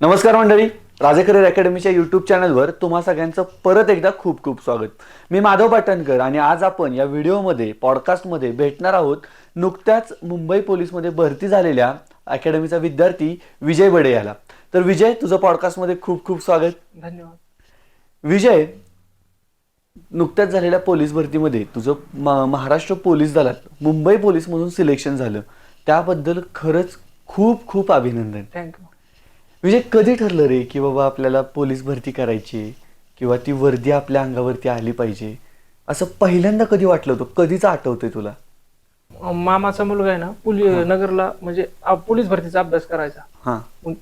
नमस्कार मंडळी. राजे करिअर अकॅडमीच्या युट्यूब चॅनलवर तुम्हा सगळ्यांचं परत एकदा खूप खूप स्वागत. मी माधव पाटणकर आणि आज आपण या व्हिडिओमध्ये पॉडकास्टमध्ये भेटणार आहोत नुकत्याच मुंबई पोलीसमध्ये भरती झालेल्या अकॅडमीचा विद्यार्थी विजय बडे याला तर विजय तुझं पॉडकास्टमध्ये खूप खूप स्वागत. धन्यवाद. विजय नुकत्याच झालेल्या पोलीस भरतीमध्ये तुझं महाराष्ट्र पोलीस दलात मुंबई पोलीस म्हणून सिलेक्शन झालं. त्याबद्दल खरंच खूप खूप अभिनंदन. थँक्यू म्हणजे कधी ठरलं रे की बाबा आपल्याला पोलीस भरती करायची किंवा ती वर्दी आपल्या अंगावरती आली पाहिजे? असं पहिल्यांदा कधी वाटलं होतं? कधीच आठवतंय तुला? मामाचा मुलगा आहे ना पोलीस नगरला म्हणजे आ- पोलीस भरतीचा अभ्यास करायचा. हां. मग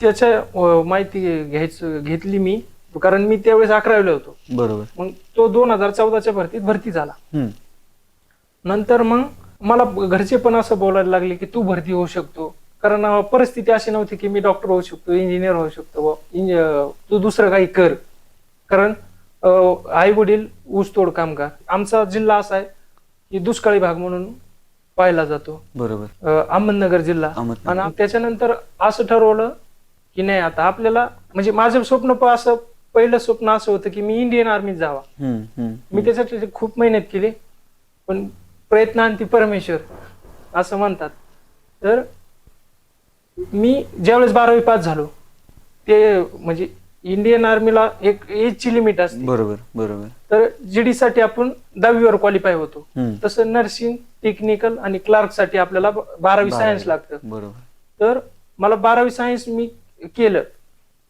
त्याच्या अ, माहिती घ्यायचं घेतली मी कारण मी त्यावेळेस अकरावीला होतो. बरोबर. मग तो दोन हजार चौदाच्या भरतीत भरती झाला. हम्म. नंतर मग मला घरचे पण असं बोलायला लागले की तू भरती होऊ शकतो. कारण परिस्थिती अशी नव्हती की मी डॉक्टर होऊ शकतो इंजिनियर होऊ शकतो तू दुसरं काही कर. कारण आई वडील ऊसतोड कामगार. आमचा जिल्हा असा आहे की दुष्काळी भाग म्हणून पाहिला जातो. बरोबर. अहमदनगर जिल्हा. आणि त्याच्यानंतर असं ठरवलं की नाही आता आपल्याला म्हणजे माझं स्वप्न पण असं पहिलं स्वप्न असं होतं की मी इंडियन आर्मीत जावा. मी त्याच्यासाठी खूप मेहनत केली पण प्रयत्नांती परमेश्वर असं म्हणतात. तर मी ज्यावेळेस बारावी पास झालो ते म्हणजे इंडियन आर्मीला एक एजची लिमिट असते. बरोबर बरोबर. तर जीडी साठी आपण दहावीवर क्वालिफाय होतो. तसं नर्सिंग टेक्निकल आणि क्लार्कसाठी आपल्याला बारावी सायन्स लागतं. बरोबर. तर मला बारावी सायन्स मी केलं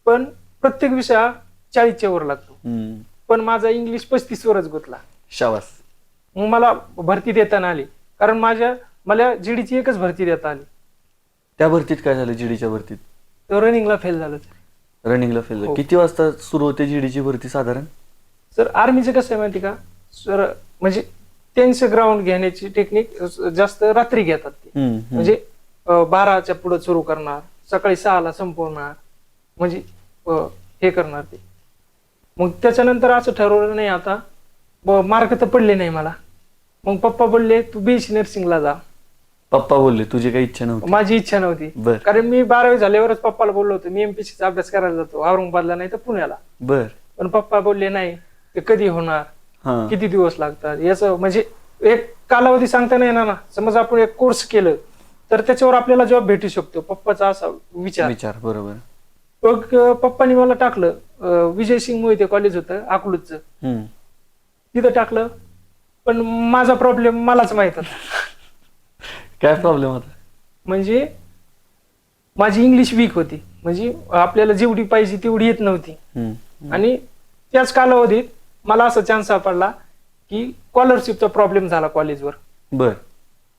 पण प्रत्येक विषय हा चाळीसच्या वर लागतो. पण माझा इंग्लिश पस्तीस वरच गुतला. शाबास. मग मला भरती देताना आली. कारण माझ्या मला जीडीची एकच भरती देता आली. त्या भरतीत काय झालं जीडीच्या भरतीत? रनिंगला फेल झालं रनिंगला फेल हो. किती वाजता सुरू होते जीडीची भरती साधारण? सर आर्मीचं कसं आहे माहिती का? सर म्हणजे त्यांचं ग्राउंड घेण्याची टेक्निक जास्त रात्री घेतात ते. हम्म, हम्म. म्हणजे अं, बाराच्या पुढे सुरू करणार सकाळी सहाला संपवणार म्हणजे अं, हे करणार ते. मग त्याच्यानंतर असं ठरवलं नाही आता. मार्क तर पडले नाही मला. मग पप्पा बोलले तू बीएससी नर्सिंगला जा. पप्पा बोलले तुझी काही इच्छा नव्हती. माझी इच्छा नव्हती. बर. कारण मी बारावी झाल्यावरच पप्पाला बोललो होतो मी एमपीसीचा अभ्यास करायला जातो औरंगाबादला नाही तर पुण्याला. बर. पण पप्पा बोलले नाही ते कधी होणार? हा. किती दिवस लागतात? याचं म्हणजे एक कालावधी सांगता नाही येणार ना. समज आपण एक कोर्स केलं तर त्याच्यावर आपल्याला जॉब भेटू शकतो. पप्पाचा असा विचार. विचार बरोबर. मग अं, पप्पानी मला टाकलं अं, विजय सिंग मोहिते कॉलेज होतं अकलूजचं. हम्म. तिथं टाकलं पण माझा प्रॉब्लेम मलाच माहीत होता. काय प्रॉब्लेम होता? म्हणजे माझी इंग्लिश वीक होती. म्हणजे आपल्याला जेवढी पाहिजे तेवढी येत नव्हती. हम्म. आणि त्याच कालावधीत मला असा चान्स सापडला की स्कॉलरशिपचा प्रॉब्लेम झाला कॉलेजवर बर.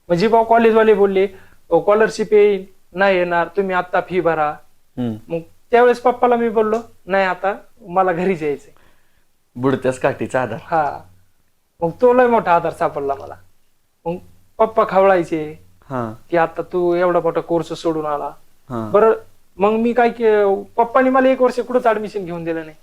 म्हणजे बा कॉलेजवाले बोलले स्कॉलरशिप येईल. नाही येणार. तुम्ही आता फी भरा. हम्म. मग त्यावेळेस पप्पाला मी बोललो नाही आता मला घरी जायचंय बुडत्यास काठीचा आधार. हा. मग तो लय मोठा आधार सापडला मला. मग पप्पा खवळायचे. हा. की आता तू एवढा मोठा कोर्स सोडून आला. हा. बरं मग मी काय के पप्पानी मला एक वर्ष कुठंच ऍडमिशन घेऊन दिलं नाही.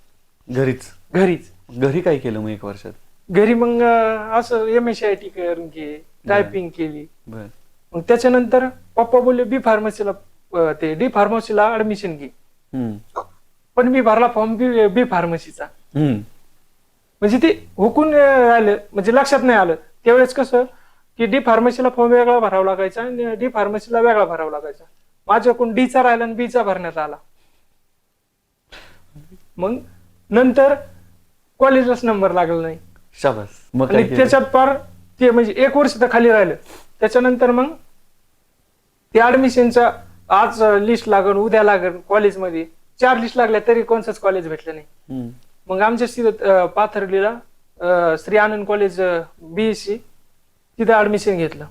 घरीच? घरीच. घरी काय केलं मग एक वर्षात? घरी मग अं, असं एम एस आय टी करून घे टायपिंग केली. बर. मग त्याच्यानंतर पप्पा बोलले बी फार्मसीला अं, ते डी फार्मसीला ऍडमिशन घे. हम्म. पण मी भरला फॉर्म बी बी फार्मसीचा हम्म. म्हणजे ते हुकून अं, आलं. म्हणजे लक्षात नाही आलं. त्यावेळेस कसं की डी फार्मसीला फॉर्म वेगळा भरावा लागायचा आणि डी फार्मसीला वेगळा भरावा लागायचा. माझ्याकडून डीचा राहिला आणि बीचा भरण्यात आला. मग नंतर कॉलेजलाच नंबर लागला नाही. शाबास. मग काय आणि? त्याच्यात पार ते म्हणजे एक वर्ष तर खाली राहिलं. त्याच्यानंतर मग ते ऍडमिशनचा आज लिस्ट लागल उद्या लागल कॉलेजमध्ये चार लिस्ट लागल्या तरी कोणतंच कॉलेज भेटलं नाही. मग आमच्या अं, श्री आनंद कॉलेज बीएससी तिथं ऍडमिशन घेतलं.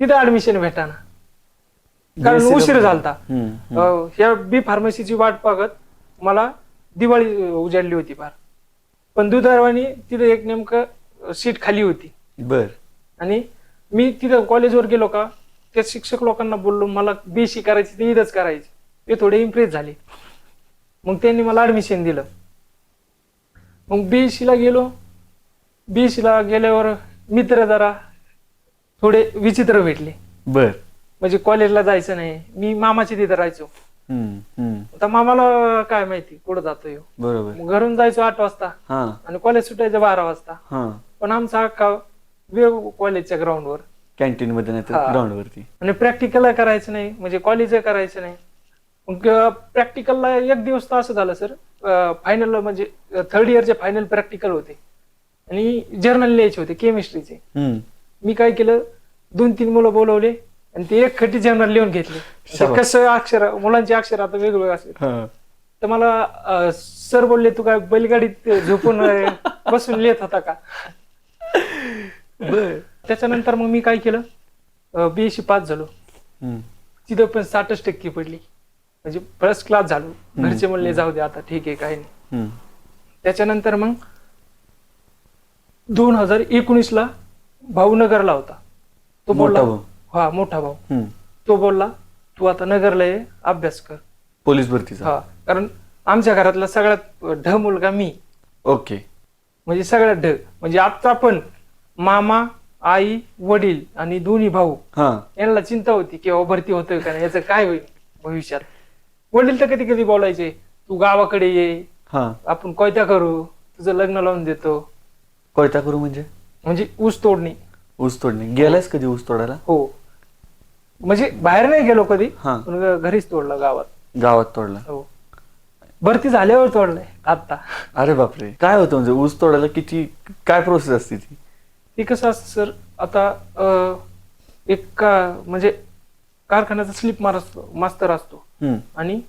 तिथं ऍडमिशन भेटाना. कारण उशीर झालता. ह्या बी फार्मसीची वाट पाहत मला दिवाळी उजाडली होती फार. पण दुधारवाणी तिथं एक नेमकं सीट खाली होती. बर. आणि मी तिथं कॉलेजवर गेलो का त्या शिक्षक लोकांना बोललो मला बीएससी करायची ते इथंच करायची. ते थोडे इम्प्रेस झाले. मग त्यांनी मला ऍडमिशन दिलं. मग BSc ला गेलो. BSc ला गेल्यावर मित्र जरा थोडे विचित्र भेटले. बर. म्हणजे कॉलेजला जायचं नाही. मी मामाच्या तिथं राहायचो. हम्म, हम्म. आता मामाला काय माहिती कुठं जातो ह्यो. बरोबर. मग घरून जायचो आठ वाजता. हा. आणि कॉलेज सुटायचं बारा वाजता. हा. पण आमचा अख्खा वेळ कॉलेजच्या ग्राउंडवर. कॅन्टीन मध्ये नाही तर हा. ग्राउंड वरती आणि प्रॅक्टिकल करायचं नाही म्हणजे कॉलेज करायचं नाही. मग प्रॅक्टिकलला एक दिवस तर असं झालं सर फायनल म्हणजे थर्ड इयरचे फायनल प्रॅक्टिकल होते. आणि जर्नल लिहायचे होते केमिस्ट्रीचे हम्म. मी काय केलं? दोन तीन मुलं बोलवले आणि ते एक खटी जर्नल लिहून घेतले. शाबास. कसं अक्षर मुलांचे अक्षर आता वेगवेगळे असेल. हा. तर मला सर बोलले तू काय बैलगाडीत झोपून अं, बसून लिहित होता का? बर. त्याच्यानंतर मग मी काय केलं? बीएससी पास झालो. हम्म. तिथं पण साठच टक्के पडली. म्हणजे फर्स्ट क्लास झालो. घरचे म्हणले जाऊ दे आता ठीक आहे काही नाही. हम्म. त्याच्यानंतर मग दोन हजार एकोणीस ला भाऊ नगरला होता. तो मोठा बोलला भाऊ. हा मोठा भाऊ. हम्म. तो बोलला तू आता नगरला ये अभ्यास कर. पोलीस भरतीचा. हा कारण आमच्या घरातला सगळ्यात ढ मुलगा मी. ओके. म्हणजे सगळ्यात ढ. म्हणजे आता पण मामा आई वडील आणि दोन्ही भाऊ हा. यांना चिंता होती की बाबा भरती होतोय का नाही याचं काय होईल भविष्यात. वडील तर कधी कधी बोलायचे तू गावाकडे ये हा. आपण कोयत्या करू तुझं लग्न लावून देतो. कोयता करू म्हणजे? म्हणजे ऊस तोडणी. ऊस तोडणे. गेलायस कधी ऊस तोडायला? हो. म्हणजे बाहेर नाही गेलो कधी. हा. पण घरीच तोडलं गावात. गावात तोडला. हो. भरती झाल्यावर तोडलंय आता. अरे बापरे. काय होतं म्हणजे ऊस तोडायला किती काय प्रोसेस असते ती? ते कसं असतं सर आता अं, एक का म्हणजे कारखान्याचा स्लिप मार असतो मास्तर असतो. हम्म. आणि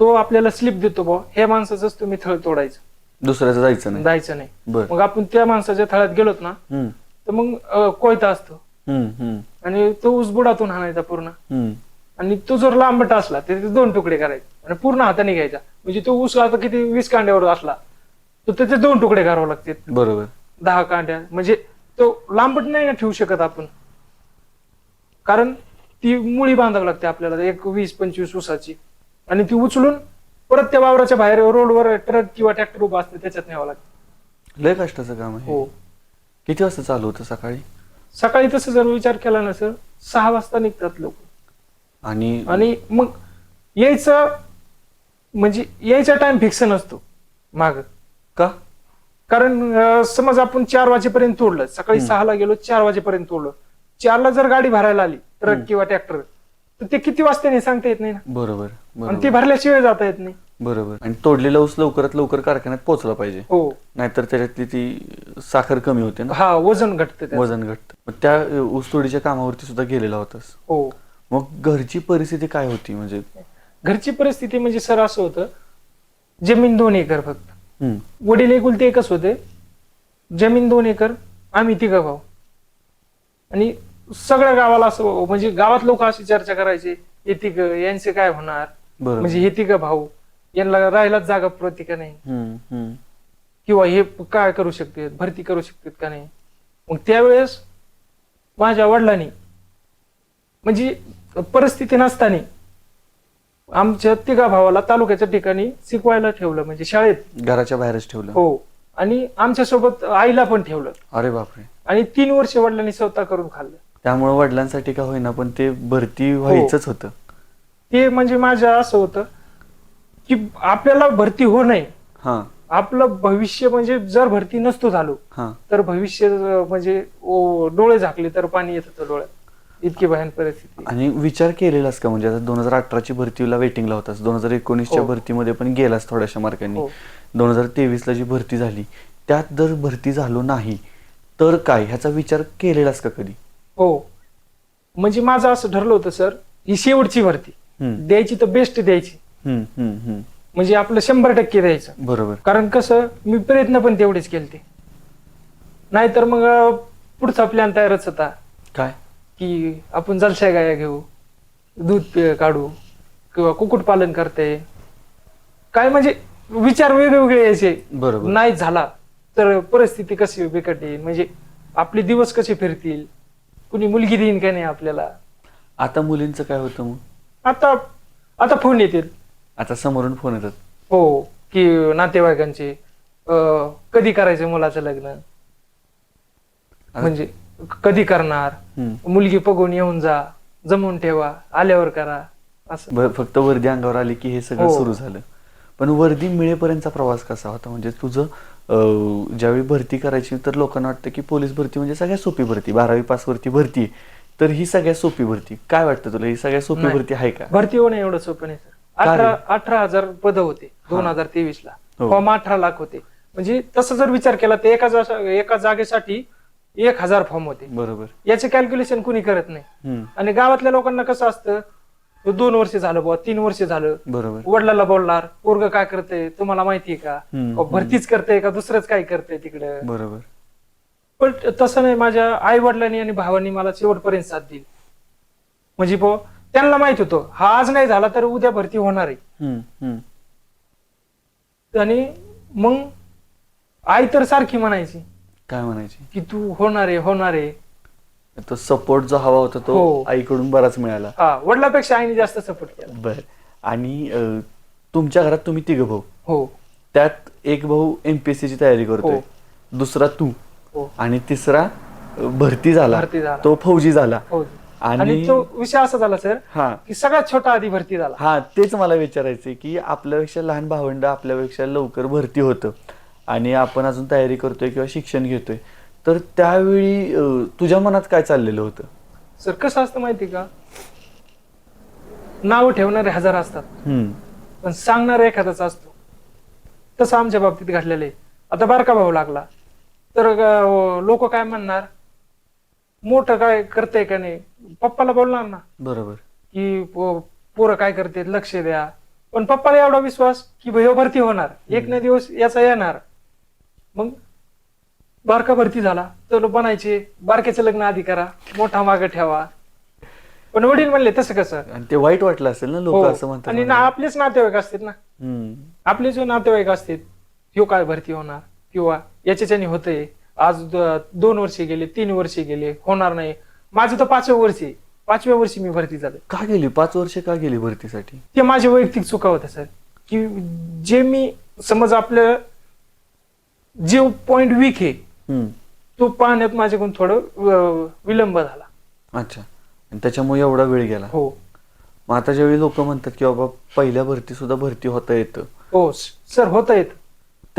तो आपल्याला स्लिप देतो बा हे माणसाचंच तुम्ही थळ तोडायचं. दुसऱ्याचं जायचं नाही. जायचं नाही. बर. मग आपण त्या माणसाच्या थळ्यात गेलोत ना हम्म. तर मग अं, कोयता असतो. हम्म, हम्म, आणि तो ऊस बुडातून हाणायचा पूर्ण. हम्म. आणि तो जर लांबट असला तर त्याचे दोन तुकडे करायचे. आणि पूर्ण हाताने घ्यायचा म्हणजे तो ऊस आता किती वीस कांड्यावर असला तर त्याचे दोन तुकडे करावे लागतात बरोबर. दहा कांड्या. म्हणजे तो लांबट नाही ना ठेवू शकत आपण. कारण ती मुळी बांधावी लागते आपल्याला एक वीस पंचवीस ऊसाची. आणि ती उचलून परत त्या वावराच्या बाहेर रोडवर ट्रक किंवा ट्रॅक्टर उभा असते त्याच्यात न्यावं लागतं. लय कष्टाचं काम आहे. हो. किती वाजता चालू होतं सकाळी? सकाळी तसं जर विचार केला ना सर सहा वाजता निघतात लोक. आणि आणि मग यायचं म्हणजे यायचा टाइम फिक्स नसतो माग. का? कारण अं, समज आपण चार वाजेपर्यंत तोडलं सकाळी सहाला गेलो चार वाजेपर्यंत तोडलं. चारला जर गाडी भरायला आली ट्रक किंवा ट्रॅक्टर तर ते किती वाजता नाही सांगता येत नाही ना. बरोबर. आणि ते भरल्याशिवाय जाता येत नाही. बरोबर. आणि तोडलेला ऊस लवकरात लवकर कारखान्यात पोहोचला पाहिजे. हो. नाहीतर त्याच्यातली ती साखर कमी होते ना. हा वजन घटतं. वजन घटत. मग त्या ऊस तोडीच्या कामावरती सुद्धा गेलेला होतास. हो. मग घरची परिस्थिती काय होती? म्हणजे घरची परिस्थिती म्हणजे सर असं होतं जमीन दोन एकर फक्त. वडील एकुलते एकच होते. जमीन दोन एकर आम्ही तिघ भाऊ. आणि सगळ्या गावाला असं म्हणजे गावात लोक अशी चर्चा करायचे तिघ यांचे काय होणार? म्हणजे हे तिघ भाऊ यांना राहायलाच जागा पुरती का नाही. किंवा हे काय करू शकते भरती करू शकतात का नाही? मग त्यावेळेस माझ्या वडिलांनी म्हणजे परिस्थिती नसताना आमच्या तिघा भावाला तालुक्याच्या ठिकाणी शिकवायला ठेवलं म्हणजे शाळेत. घराच्या बाहेरच ठेवलं. हो. आणि आमच्यासोबत आईला पण ठेवलं. अरे बापरे. आणि तीन वर्ष वडिलांनी स्वतः करून खाल्लं. त्यामुळे वडिलांसाठी का होईना पण ते भरती व्हायचंच होतं. ते म्हणजे माझं असं होतं की आपल्याला भरती हो नाही हा. आपलं भविष्य म्हणजे जर भरती नसतो झालो हा. तर भविष्य म्हणजे ओ, डोळे झाकले तर पाणी येत होतं डोळ्यात. इतकी भयान परिस्थिती. आणि विचार केलेलास का? म्हणजे आता दोन हजार अठराची भरतीला वेटिंगला होतास. दोन हजार एकोणीसच्या हो. भरतीमध्ये पण गेलास थोड्याशा मार्कांनी हो. दोन हजार तेवीसला जी भरती झाली त्यात जर भरती झालो नाही तर काय? ह्याचा विचार केलेलास का कधी? हो. म्हणजे माझं असं ठरलं होतं सर ही शेवटची भरती. द्यायची तर बेस्ट द्यायची. म्हणजे आपलं शंभर टक्के द्यायचं. बरोबर. कारण कसं मी प्रयत्न पण तेवढेच केलते. नाहीतर मग पुढचा प्लॅन तयारच होता. काय? की आपण जलशाय गाया घेऊ दूध पे- काढू किंवा कुक्कुटपालन करते. काय म्हणजे विचार वेगवेगळे यायचे. बरोबर. नाही झाला तर परिस्थिती कशी बिकट येईल? म्हणजे आपले दिवस कसे फिरतील? कुणी मुलगी देईन का नाही आपल्याला? आता मुलींचं काय होतं मग? आता आता फोन येतील. आता समोरून फोन येतात. हो की नातेवाईकांचे अं, कधी करायचं मुलाचं लग्न? म्हणजे कधी करणार? हम्म, मुलगी बघून येऊन जा जमवून ठेवा आल्यावर करा असं. ब- फक्त वर्दी अंगावर आली की हे सगळं हो. सुरू झालं. पण वर्दी मिळेपर्यंतचा प्रवास कसा होता? म्हणजे तुझं अं, ज्यावेळी भरती करायची तर लोकांना वाटतं की पोलीस भरती म्हणजे सगळ्यात सोपी भरती. बारावी पास वरती भरती. आहे. तर ही सगळ्यात सोपी भरती. काय वाटतं तुला? ही सगळ्यात सोपी नाही. भरती आहे का? भरती होणं एवढं सोपं नाही सर. का रे? अठरा अठरा हजार पद होते दोन हजार तेवीस ला हो. फॉर्म अठरा लाख होते. म्हणजे तसं जर विचार केला तर एका जा- एका जागेसाठी एक हजार फॉर्म होते. बरोबर. याचे कॅल्क्युलेशन कुणी करत नाही. हम्म, आणि गावातल्या लोकांना कसं असतं दोन वर्ष झालं बुवा तीन वर्ष झालं. बरोबर. वडिलाला बोलणार पोरग काय करतंय तुम्हाला माहितीये का? हम्म, अहो, भरतीच करतंय का? दुसरंच काय करतंय तिकडे. बरोबर. पण तसं नाही माझ्या आई वडिलांनी आणि भावांनी मला शेवटपर्यंत साथ दिली. म्हणजे बुवा त्यांना माहीत होतं हा आज नाही झाला तर उद्या भरती होणार आहे. आणि मग आई तर सारखी म्हणायची. काय म्हणायची? की तू होणार आहे होणार आहे. तो सपोर्ट जो हवा होता तो हो. आईकडून बराच मिळाला. हा वडिलापेक्षा आईने जास्त सपोर्ट केला. बर. आणि तुमच्या घरात तुम्ही तिघ भाऊ. हो. त्यात एक भाऊ एमपीएससी ची तयारी करतोय. हो. दुसरा तू. आणि तिसरा भरती झाला. भरती झाला. तो फौजी झाला. हो. आणि- तो विषय असा झाला सर हा. की सगळ्यात छोटा आधी भरती झाला. हा तेच मला विचारायचंय की आपल्यापेक्षा लहान भावंड आपल्यापेक्षा लवकर भरती होतं. आणि आपण अजून तयारी करतोय किंवा शिक्षण घेतोय. तर त्यावेळी अं, तुझ्या मनात काय चाललेलं होतं? सर कसं असतं माहिती का? नाव ठेवणारे हजार असतात. हम्म, पण सांगणारा एखादाच असतो. तसं आमच्या बाबतीत घडलेलं आहे. आता बारका भाऊ लागला. तर लोक काय म्हणणार? मोठं काय करतंय का नाही? पप्पाला बोलणार ना? बरोबर. की पोरं काय करते लक्ष द्या. पण पप्पाला एवढा विश्वास की भयो भरती होणार. एक ना दिवस याचा येणार. मग बारका भरती झाला. तर बनायचे बारक्याचं लग्न आधी करा मोठा मागे ठेवा. पण वडील म्हणले तसं कसं? आणि ते वाईट वाटलं असेल ना लोक हो. असं म्हणतात आणि ना आपलेच नातेवाईक असतात ना. आपले जे नातेवाईक असतात. ह्यो काय भरती होणार? किंवा याच्याच्याने होतंय. आज दोन वर्षे गेले तीन वर्षे गेले होणार नाही. माझं तर पाचव्या वर्षी पाचव्या वर्षी मी भरती झाले का गेली? पाच वर्ष का गेली भरतीसाठी? ते माझे वैयक्तिक चुका होत्या सर. की जे मी समज आपलं जे पॉइंट वीक आहे तो पाहण्यात माझ्याकडून थोडं विलंब झाला. अच्छा. आणि त्याच्यामुळे एवढा वेळ गेला. हो. मग आता ज्यावेळी लोक म्हणतात की बाबा पहिल्या भरती सुद्धा भरती होता येतं. हो सर होता येत.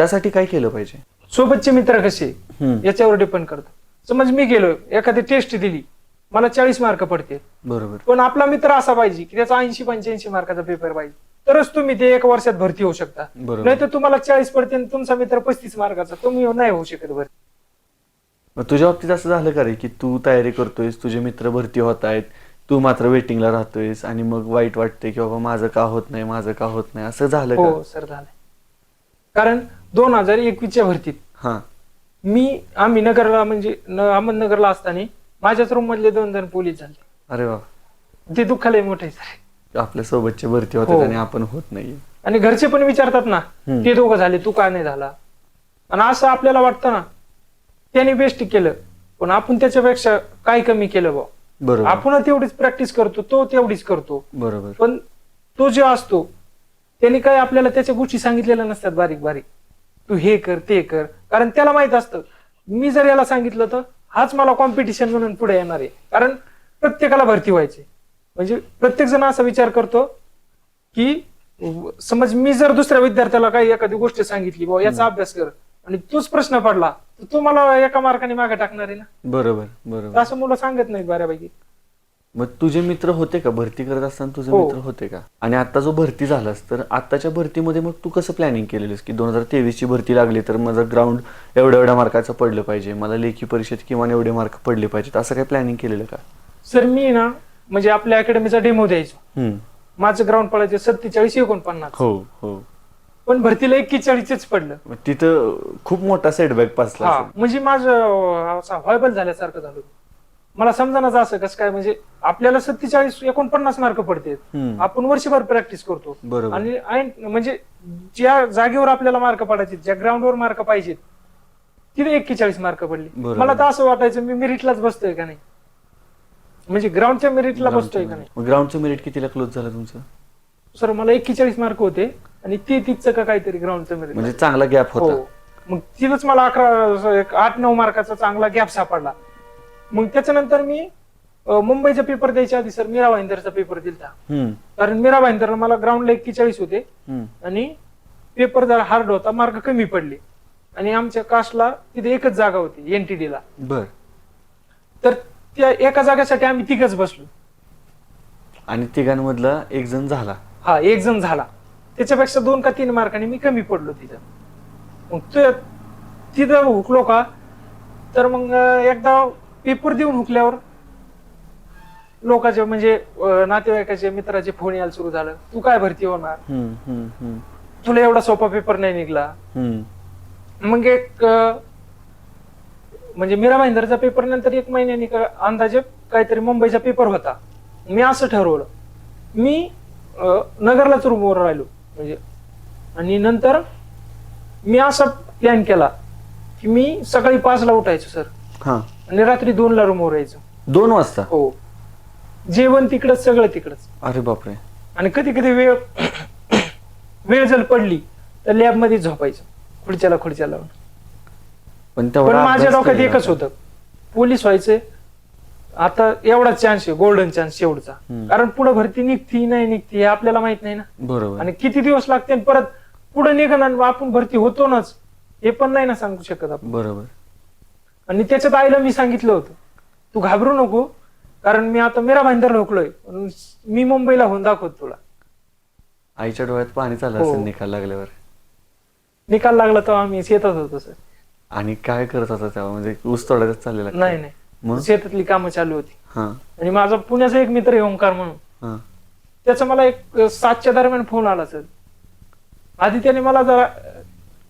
त्यासाठी काय केलं पाहिजे? सोबतचे मित्र कसे? हम्म, याच्यावर डिपेंड करतो. समज मी गेलो एखादी टेस्ट दिली मला चाळीस मार्क पडते. बरोबर. पण आपला मित्र असा पाहिजे की त्याचा ऐंशी पंच्याऐंशी मार्काचा पेपर पाहिजे. तरच तुम्ही ते एका वर्षात भरती होऊ शकता. बरोबर. नाही तर तुम्हाला चाळीस पडते आणि तुमचा मित्र पस्तीस मार्काचा तुम्ही नाही होऊ शकत भरती. मग तुझ्या बाबतीत असं झालं का रे की तू तयारी करतोयस तुझे मित्र भरती होत आहेत तू मात्र वेटिंगला राहतोयस आणि मग वाईट वाटते की बाबा माझं का होत नाही माझं का होत नाही असं झालं हो का सर झालंय. कारण दोन हजार एकवीसच्या भरतीत. हा. मी आम्ही नगरला म्हणजे न- अहमदनगरला असताना माझ्याच रूम मधले दोन जण पोलीस झाले. अरे वा. ते दुःखालय मोठे सर. आपल्या सोबतचे भरती होतात हो. आणि आपण होत नाही. आणि घरचे पण विचारतात ना हम्म. ते दोघं झाले तू का नाही झाला? आणि असं आपल्याला वाटतं ना त्याने बेस्ट केलं पण आपण त्याच्यापेक्षा काय कमी केलं बा बरोबर. आपण तेवढीच प्रॅक्टिस करतो तो तेवढीच करतो. बरोबर. पण तो जो असतो त्याने काय आपल्याला त्याच्या गोष्टी सांगितलेल्या नसतात बारीक बारीक तू हे कर ते कर. कारण त्याला माहीत असतं. मी जर याला सांगितलं तर हाच मला कॉम्पिटिशन म्हणून पुढे येणार आहे. कारण प्रत्येकाला भरती व्हायची. म्हणजे प्रत्येक जण असा विचार करतो की समज मी जर दुसऱ्या विद्यार्थ्याला काही एखादी गोष्ट सांगितली बाबा याचा अभ्यास कर. आणि तोच प्रश्न पडला तर तो मला एका मार्काने मागे टाकणार आहे ना? बरोबर बरोबर. असं मुलं सांगत नाहीत बऱ्यापैकी. मग तुझे मित्र होते का? भरती करत असताना तुझे हो. मित्र होते का? आणि आता जो भरती झालास तर आताच्या भरतीमध्ये मग तू कसं प्लॅनिंग केलेलीस की दोन हजार तेवीस ची भरती लागली तर माझं ग्राउंड एवढ्या एवढ्या मार्काचं पडलं पाहिजे मला लेखी परीक्षेत किमान एवढे मार्क पडले पाहिजेत असं काही प्लॅनिंग केलेलं का? सर मी ना म्हणजे आपल्या अकॅडमीचा डेमो द्यायचो. हम्म. माझं ग्राउंड पडायचे सत्तेचाळीस एकोणपन्नास. हो हो. पण भरतीला एक्केचाळीसच पडलं. मग तिथं खूप मोठा सेटबॅक पासला हा असेल. म्हणजे माझं अं, असा व्हायबल झाल्यासारखं झालं. मला समजानाच असं कसं काय? म्हणजे आपल्याला सत्तेचाळीस एकोणपन्नास मार्क पडते हम्म. आपण वर्षभर प्रॅक्टिस करतो. बरोबर. आणि म्हणजे ज्या जागेवर आपल्याला मार्क पडायचे ज्या ग्राउंडवर मार्क पाहिजेत तिथे एक्केचाळीस मार्क पडले. बरोबर. मला तर असं वाटायचं मी मेरिटलाच बसतोय का नाही? म्हणजे ग्राउंडच्या मेरिटला बसतोय का नाही? ग्राउंडचं मेरिट कितीला क्लोज झालं तुमचं? सर मला एक्केचाळीस मार्क होते आणि ते तीसचं का काहीतरी ग्राउंडचं मेरिट म्हणजे चांगला गॅप होता. हो. मग तिथंच मला अकरा एक आठ नऊ मार्काचा चांगला गॅप सापडला. मग त्याच्यानंतर मी मुंबईचा पेपर द्यायच्या आधी सर मीरा भाईंदरचा पेपर दिलता. हम्म, कारण मीरा भाईंदरला मला ग्राउंडला एक्केचाळीस होते. आणि पेपर जरा हार्ड होता मार्क कमी पडले. आणि आमच्या कास्टला तिथे एकच जागा होती एनटीडी ला. बर. तर त्या एका जागेसाठी आम्ही तिघच बसलो. आणि तिघांमधला एक जण झाला. हा एक जण झाला. त्याच्यापेक्षा दोन का तीन मार्काने मी कमी पडलो तिथं. मग तिथं हुकलो का? तर मग एकदा पेपर देऊन हुकल्यावर लोकांचे म्हणजे नातेवाईकाचे मित्राचे फोन यायला सुरू झालं. तू काय भरती होणार? तुला एवढा सोपा पेपर नाही निघला. मग एक म्हणजे मीरा भाईंदरचा पेपर नंतर एक महिन्यानी का- अंदाजे काहीतरी मुंबईचा पेपर होता. मी असं ठरवलं. मी नगरलाच रूमवर राहिलो. म्हणजे आणि नंतर मी असा प्लॅन केला की मी सकाळी पाचला उठायचो सर. हा. आणि रात्री दोनला रूमवर यायचो. दोन वाजता? हो. जेवण तिकडच सगळं तिकडच. अरे बापरे. आणि कधी कधी वेळ वेळ जर पडली तर लॅबमध्ये झोपायचं खुर्च्याला खुर्च्या लावून. पण पण तेवढा माझ्या अभ्यास डोक्यात केलेला एकच होता. होतं पोलीस व्हायचे आता एवढा चान्स आहे गोल्डन चान्स शेवटचा. हम्म. कारण पुढे भरती निघती नाही निघती हे आपल्याला माहीत नाही ना. बरोबर. आणि किती दिवस लागते आणि परत पुढे निघणार आपण भरती होतो नाच हे पण नाही ना सांगू शकत आपण. बरोबर. आणि त्याच्यात आईला मी सांगितलं होतं तू घाबरू नको कारण मी आता मेरा भाईंदर पण मी मुंबईला होऊन दाखवत तुला. आईच्या डोळ्यात पाणी चाललं हो. असेल निकाल लागल्यावर. निकाल लागला तेव्हा आम्ही शेतात होतो सर. आणि काय करत होता तेव्हा? म्हणजे ऊस तोडायच चाललेला का? नाही नाही. शेतातली कामं चालू होती. हा. आणि माझा पुण्याचा एक मित्र आहे ओंकार म्हणून. हा. त्याचा मला एक अ, सातच्या दरम्यान फोन आला सर. आधी त्याने मला जरा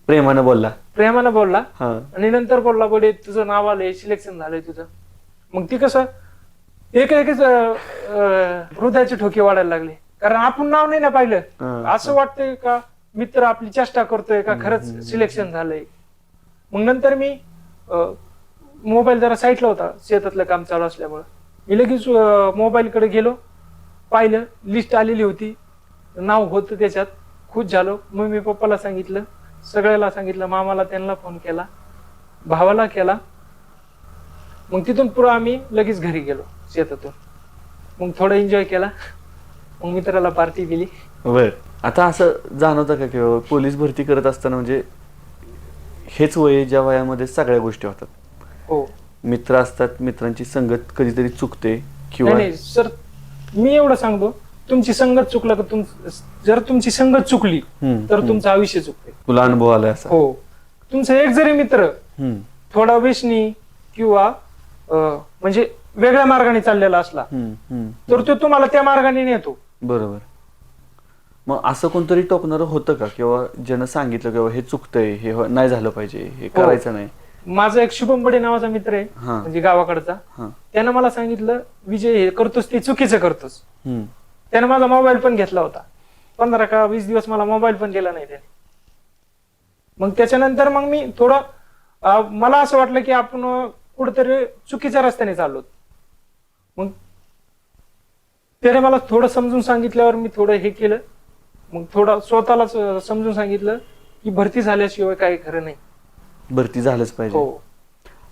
प्रेमानं बोलला. प्रेमानं बोलला? हा. आणि नंतर बोलला बडे तुझं नाव आलंय सिलेक्शन झालंय तुझं. मग ती कसं एक एकच हृदयाचे ठोके वाढायला लागले. कारण आपण नाव नाही ना. पाहिलं. असं वाटतंय का मित्र आपली चेष्टा करतोय का खरंच सिलेक्शन झालंय? मग नंतर मी मोबाईल जरा साईटला होता शेतातलं काम चालू असल्यामुळं. मी लगेच मोबाईलकडे गेलो पाहिलं लिस्ट आलेली होती. नाव होतं त्याच्यात. खुश झालो. मम्मी पप्पाला सांगितलं सगळ्याला सांगितलं मामाला त्यांना फोन केला भावाला केला. मग तिथून पुढं आम्ही लगेच घरी गेलो शेतातून. मग थोडं एन्जॉय केला. मग मित्राला पार्टी दिली. बर. आता असं जाणवतं का किंवा पोलीस भरती करत असताना म्हणजे हेच वय ज्या वयामध्ये सगळ्या गोष्टी होतात. हो. मित्र असतात मित्रांची संगत कधीतरी चुकते किंवा नाही सर मी एवढं सांगतो. तुमची संगत चुकलं का तुम जर तुमची संगत चुकली तर. तुमचं आयुष्य चुकते तुला अनुभव आलाय असा? हो. तुमचा एक जरी मित्र थोडा व्यसनी किंवा म्हणजे वेगळ्या मार्गाने चाललेला असला. तर तो तुम्हाला त्या मार्गाने नेतो. बरोबर. मग असं कोणतरी टोकणारं होतं का? किंवा ज्यानं सांगितलं किंवा हे चुकतंय हे हो- नाही झालं पाहिजे हे हो. करायचं नाही. माझा एक शुभम बडे नावाचा मित्र आहे. म्हणजे गावाकडचा. त्यानं मला सांगितलं विजय हे करतोस ते चुकीचं करतोस. त्यानं माझा मोबाईल पण घेतला होता. पंधरा का वीस दिवस मला मोबाईल पण दिला नाही त्याने. मग त्याच्यानंतर मग मी थोडं मला असं वाटलं की आपण कुठेतरी चुकीच्या रस्त्याने चाललो. मग त्याने मला थोडं समजून सांगितल्यावर मी थोडं हे केलं. मग थोडं स्वतःलाच समजून सांगितलं की भरती झाल्याशिवाय काही खरं नाही. भरती झालंच पाहिजे. हो.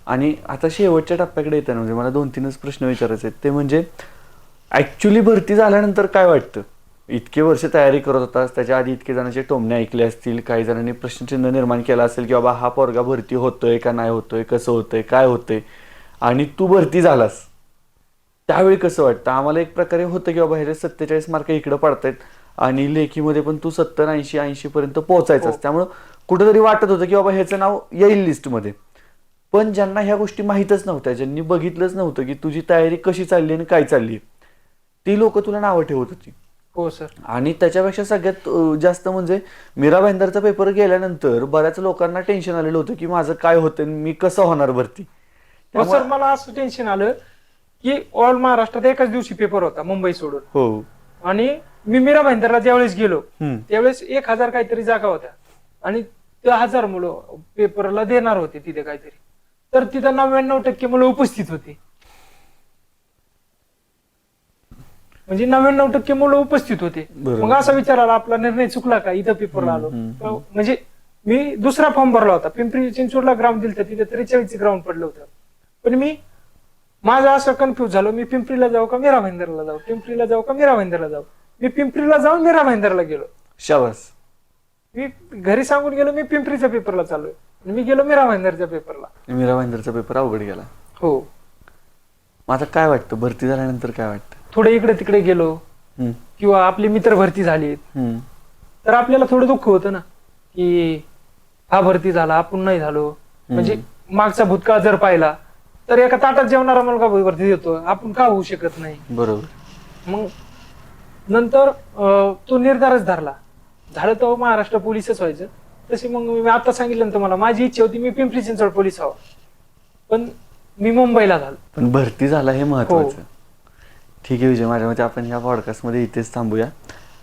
आणि आता शेवटच्या टप्प्याकडे येताना म्हणजे मला दोन तीनच प्रश्न विचारायचे आहेत. ते म्हणजे ऍक्च्युली भरती झाल्यानंतर काय वाटतं? इतके वर्ष तयारी करत होतास त्याच्या आधी इतके जणांचे टोमणे ऐकले असतील काही जणांनी प्रश्नचिन्ह निर्माण केला असेल की बाबा हा पोरगा भरती होतोय का नाही होतोय कसं होतंय काय होतंय? आणि तू भरती झालास. त्यावेळी कसं वाटतं? आम्हाला एक प्रकारे होतं की बाबा ह्याचे सत्तेचाळीस मार्क इकडे पडतायत आणि लेखीमध्ये पण तू सत्तर ऐंशी ऐंशी पर्यंत पोहोचायचास. हो. त्यामुळं कुठेतरी वाटत होतं की बाबा ह्याचं नाव येईल लिस्टमध्ये. पण ज्यांना ह्या गोष्टी माहीतच नव्हत्या ज्यांनी बघितलंच नव्हतं की तुझी तयारी कशी चालली आणि काय चालली ती लोक तुला नावं ठेवत होती. हो सर. आणि त्याच्यापेक्षा सगळ्यात अं, जास्त म्हणजे मीरा भाईंदरचा पेपर गेल्यानंतर बऱ्याच लोकांना टेन्शन आलेलं होतं की माझं काय होतं आणि मी कसं होणार भरती. सर मला असं टेन्शन आलं की ऑल महाराष्ट्रात एकाच दिवशी पेपर होता मुंबई सोडून. हो. आणि मी मीरा भाईंदरला ज्यावेळेस गेलो हम्म. त्यावेळेस एक हजार काहीतरी जागा होत्या. आणि त्या हजार मुलं पेपरला देणार होते तिथे काहीतरी. तर तिथं नव्याण्णव टक्के मुलं उपस्थित होती. म्हणजे नव्याण्णव टक्के मुलं उपस्थित होते. बरोबर. मग असा विचार आला आपला निर्णय चुकला का? इथं पेपरला आलो. हम्म, तर म्हणजे मी दुसरा फॉर्म भरला होता. पिंपरी चिंचवडला ग्राउंड दिलं तिथे त्रेचाळीस ग्राउंड पडलं होतं. पण मी माझं असं कन्फ्युज झालं. मी पिंपरीला जाऊ का मीरा भाईंदरला जाऊ? पिंपरीला जाऊ का मीरा भाईंदरला जाऊ? मी पिंपरीला जाऊन मीरा भाईंदरला गेलो. शाबास. मी घरी सांगून गेलो मी पिंपरीच्या पेपरला चाललोय. आणि मी गेलो मीरा भाईंदरच्या पेपरला मीरा भाईंदरचा पेपर अवघड गेला. हो. मग आता काय वाटतं? भरती झाल्यानंतर काय वाटतं? थोडं इकडे तिकडे गेलो हम्म, किंवा आपले मित्र भरती झालीत. हम्म, तर आपल्याला थोडं दुःख होतं ना की हा भरती झाला आपण नाही झालो. म्हणजे मागचा भूतकाळ जर पाहिला तर एका ताटात जेवणारा मुलगा भरती देतो आपण का होऊ शकत नाही? बरोबर. मग नंतर अं, तो निर्धारच धरला. झालं तर महाराष्ट्र पोलीसच व्हायचं. तशी मग मी आता सांगितलं ना तुम्हाला माझी इच्छा होती मी पिंपरी चिंचवड पोलीस व्हावं. पण मी मुंबईला झालो. पण भरती झाला हे महत्वाचं. ठीक आहे विजय माझ्या मते आपण ह्या पॉडकास्टमध्ये इथेच थांबूया.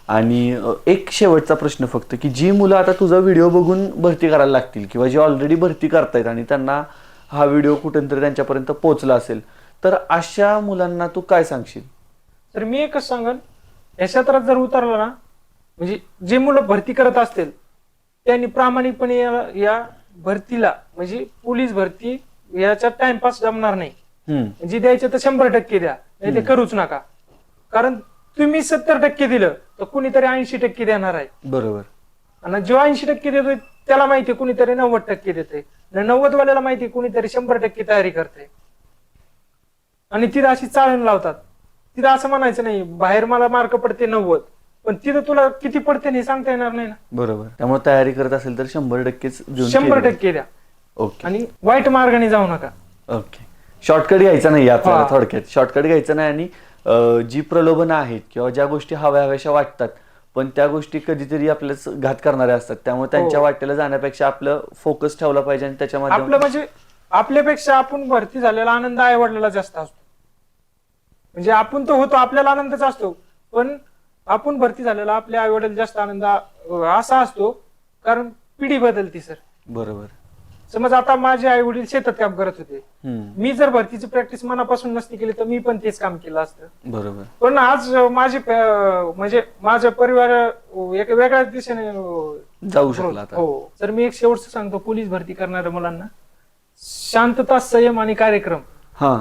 आणि एक शेवटचा प्रश्न फक्त की जी मुलं आता तुझा व्हिडिओ बघून भरती करायला लागतील किंवा जी ऑलरेडी भरती करतायत आणि त्यांना हा व्हिडिओ कुठेतरी त्यांच्यापर्यंत पोहोचला असेल तर अशा मुलांना तू काय सांगशील? तर मी एकच सांगन या क्षेत्रात जर उतरला ना म्हणजे जे मुलं भरती करत असतील त्यांनी प्रामाणिकपणे या भरतीला म्हणजे पोलीस भरती याच्यात टाइमपास जमणार नाही. म्हणजे द्यायचं तर शंभर टक्के द्या. नाही ते करूच नका. कारण तुम्ही सत्तर टक्के दिलं तर कुणीतरी ऐंशी टक्के देणार आहे. बरोबर. आणि जो ऐंशी टक्के देतोय त्याला माहिती कुणीतरी नव्वद टक्के देते नव्वद वाल्याला माहिती कुणीतरी शंभर टक्के तयारी करते आणि तिथं अशी चाळण लावतात. तिथं असं म्हणायचं नाही बाहेर मला मार्क पडते नव्वद पण तिथं तुला किती पडते हे सांगता येणार नाही ना. बरोबर. त्यामुळे तयारी करत असेल तर शंभर टक्केच शंभर टक्के द्या. ओके. आणि वाईट मार्गाने जाऊ नका. ओके. शॉर्टकट घ्यायचा नाही आपल्याला हा. थोडक्यात. शॉर्टकट घ्यायचं नाही आणि अं, जी प्रलोभनं आहेत किंवा ज्या गोष्टी हव्या हव्याशा वाटतात पण त्या गोष्टी कधीतरी आपल्याच घात करणाऱ्या असतात. त्यामुळे त्यांच्या हो. वाटेला जाण्यापेक्षा आपलं फोकस ठेवला पाहिजे आणि त्याच्या आपलं माध्यमातून म्हणजे आपल्यापेक्षा आपण भरती झालेला आनंद आई वडिलाला जास्त असतो. म्हणजे आपण तो होतो आपल्याला आनंदच असतो. पण आपण भरती झालेला आपल्या आई वडील जास्त आनंद अं, असा असतो. कारण पिढी बदलती सर. बरोबर. समज आता माझे आई वडील शेतात काम करत होते. हम्म, मी जर भरतीची प्रॅक्टिस मनापासून नसती केली तर मी पण तेच काम केलं असतं. बरोबर. पण आज माझी प- म्हणजे माझा परिवार अं, एका वेगळ्याच दिशेने अं, जाऊ शकला आता. हो. तर मी एक शेवटचं सांगतो पोलीस भरती करणाऱ्या मुलांना शांतता संयम आणि कार्यक्रम हा.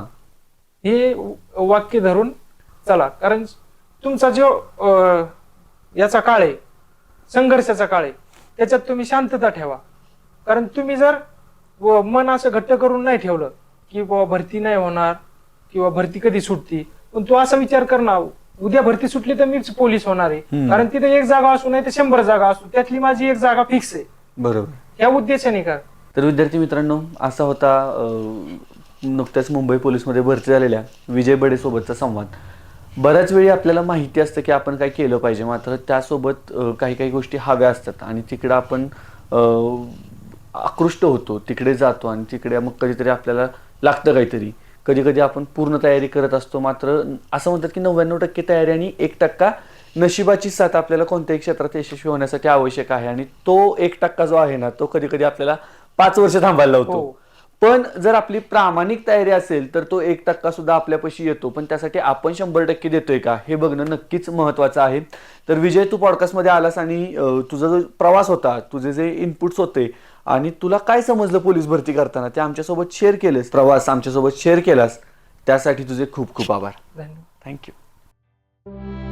हे वाक्य धरून चला. कारण तुमचा जो अं, याचा काळ आहे संघर्षाचा काळ आहे त्याच्यात तुम्ही शांतता ठेवा. कारण तुम्ही जर व मन असं घट्ट करून नाही ठेवलं की बाबा भरती नाही होणार किंवा भरती कधी सुटती. पण तू असा विचार कर ना उद्या भरती सुटली तर मीच पोलीस होणार आहे. कारण तिथे एक जागा असू नाही तर शंभर जागा असू. त्यातली माझी एक जागा फिक्स आहे. बरोबर. या उद्देशाने का? तर विद्यार्थी मित्रांनो असा होता नुकत्याच मुंबई पोलीसमध्ये भरती झालेल्या विजय बडे सोबतचा संवाद. बऱ्याच वेळी आपल्याला माहिती असतं की आपण काय केलं पाहिजे. मात्र त्यासोबत काही काही गोष्टी हव्या असतात. आणि तिकडं आपण आकृष्ट होतो तिकडे जातो आणि तिकडे मग कधीतरी आपल्याला लागतं काहीतरी. कधी कधी आपण पूर्ण तयारी करत असतो मात्र असं म्हणतात की नव्याण्णव टक्के तयारी आणि एक टक्का नशिबाची साथ आपल्याला कोणत्याही क्षेत्रात यशस्वी होण्यासाठी आवश्यक आहे आणि तो एक टक्का जो आहे ना तो कधी कधी आपल्याला पाच वर्ष थांबायला लावतो. हो. पण जर आपली प्रामाणिक तयारी असेल तर तो एक टक्का सुद्धा आपल्यापाशी येतो. पण त्यासाठी आपण शंभर टक्के देतोय का हे बघणं नक्कीच महत्वाचं आहे. तर विजय तू पॉडकास्टमध्ये आलास आणि तुझा जो प्रवास होता तुझे जे इनपुट्स होते आणि तुला काय समजलं पोलीस भरती करताना? ते आमच्यासोबत शेअर केलंस. प्रवास आमच्यासोबत शेअर केलास. त्यासाठी तुझे खूप खूप आभार. धन्यवाद. थँक्यू